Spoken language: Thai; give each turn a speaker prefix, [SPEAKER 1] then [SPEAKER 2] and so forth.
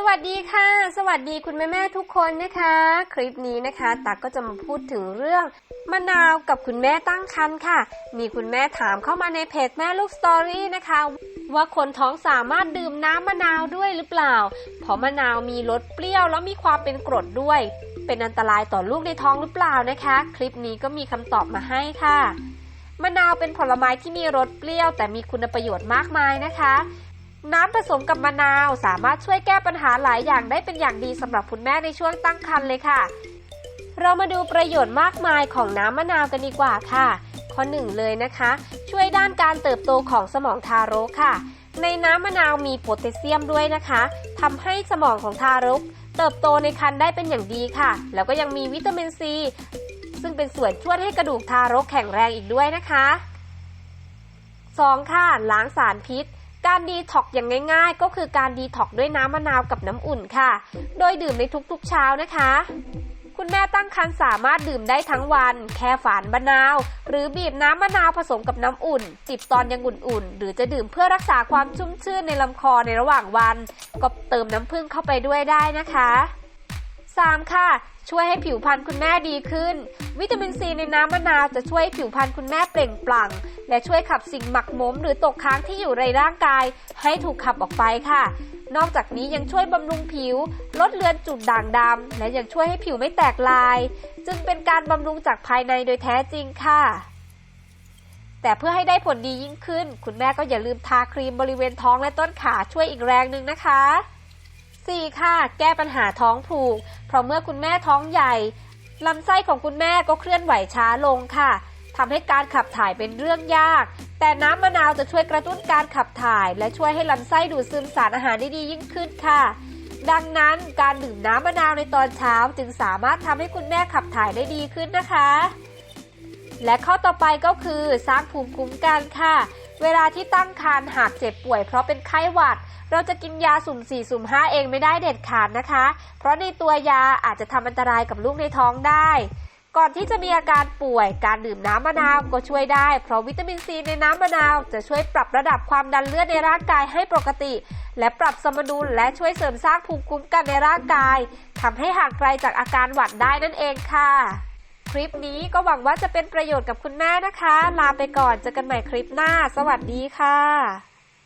[SPEAKER 1] สวัสดีค่ะ สวัสดีคุณแม่แม่ทุกคนนะคะ คลิปนี้นะคะตักก็จะมาพูดถึงเรื่องมะนาวกับคุณแม่ตั้งครรภ์ค่ะ มีคุณแม่ถามเข้ามาในเพจแม่ลูกสตอรี่นะคะ ว่าคนท้องสามารถดื่มน้ำมะนาวด้วยหรือเปล่า เพราะมะนาวมีรสเปรี้ยวแล้วมีความเป็นกรดด้วย เป็นอันตรายต่อลูกในท้องหรือเปล่านะคะ คลิปนี้ก็มีคำตอบมาให้ค่ะมะนาวเป็นผลไม้ที่มีรสเปรี้ยว แต่มีคุณประโยชน์มากมายนะคะ น้ำผสมกับมะนาวสามารถช่วยแก้ปัญหาหลายอย่างได้เป็นอย่างดีสำหรับคุณแม่ในช่วงตั้งครรภ์เลยค่ะ เรามาดูประโยชน์มากมายของน้ำมะนาวกันดีกว่าค่ะ ข้อหนึ่งเลยนะคะ ช่วยด้านการเติบโตของสมองทารกค่ะ ในน้ำมะนาวมีโพแทสเซียมด้วยนะคะทำให้สมองของทารก เติบโตในครรภ์ได้เป็นอย่างดีค่ะ แล้วก็ยังมีวิตามินซี ซึ่งเป็นส่วนช่วยให้กระดูกทารกแข็งแรงอีกด้วยนะคะ 2. ค่ะล้างสารพิษ การดีท็อกอย่างง่ายๆ ก็คือการดีท็อกด้วยน้ำมะนาวกับน้ำอุ่นค่ะ โดยดื่มในทุกๆเช้านะคะ คุณแม่ตั้งครรภ์สามารถดื่มได้ทั้งวัน แค่ฝานมะนาว หรือบีบน้ำมะนาวผสมกับน้ำอุ่น จิบตอนยังอุ่นๆ หรือจะดื่มเพื่อรักษาความชุ่มชื่นในลำคอในระหว่างวัน ก็เติมน้ำผึ้งเข้าไปด้วยได้นะคะ 3. ค่ะ ช่วยให้ผิวพรรณคุณแม่ดีขึ้น วิตามินซีในน้ำมะนาวจะช่วยให้ผิวพรรณคุณแม่เปล่งปลั่ง และช่วยขับสิ่งหมักหมมหรือตกค้างที่อยู่ในร่างกาย ให้ถูกขับออกไปค่ะ นอกจากนี้ยังช่วยบำรุงผิว ลดเลือนจุดด่างดำและยังช่วยให้ผิวไม่แตกลาย จึงเป็นการบำรุงจากภายในโดยแท้จริงค่ะแต่เพื่อให้ได้ผลดียิ่งขึ้น คุณแม่ก็อย่าลืมทาครีมบริเวณท้องและต้นขาช่วยอีกแรงหนึ่งนะคะ 4. ค่ะ แก้ปัญหาท้องผูก เพราะเมื่อคุณแม่ท้องใหญ่ลำไส้ของคุณแม่ก็เคลื่อนไหวช้าลงค่ะทำให้การขับถ่ายเป็นเรื่องยาก แต่น้ำมะนาวจะช่วยกระตุ้นการขับถ่าย และช่วยให้ลำไส้ดูดซึมสารอาหารได้ดียิ่งขึ้นค่ะ ดังนั้นการดื่มน้ำมะนาวในตอนเช้าจึงสามารถทำให้คุณแม่ขับถ่ายได้ดีขึ้นนะคะ และข้อต่อไปก็คือสร้างภูมิคุ้มกันค่ะ เวลาที่ตั้งครรภ์หากเจ็บป่วยเพราะเป็นไข้หวัด เราจะกินยาสุ่ม4สุ่ม5เองไม่ได้เด็ดขาดนะคะ เพราะในตัวยาอาจจะทำอันตรายกับลูกในท้องได้ ก่อนที่จะมีอาการป่วย การดื่มน้ำมะนาวก็ช่วยได้ เพราะวิตามินซีในน้ำมะนาวจะช่วยปรับระดับความดันเลือดในร่างกายให้ปกติ และปรับสมดุลและช่วยเสริมสร้างภูมิคุ้มกันในร่างกายทำให้ห่างไกลจากอาการหวัดได้นั่นเองค่ะ คลิปนี้ก็หวังว่าจะเป็นประโยชน์กับคุณแม่นะคะ ลาไปก่อนเจอกันใหม่คลิปหน้า สวัสดีค่ะ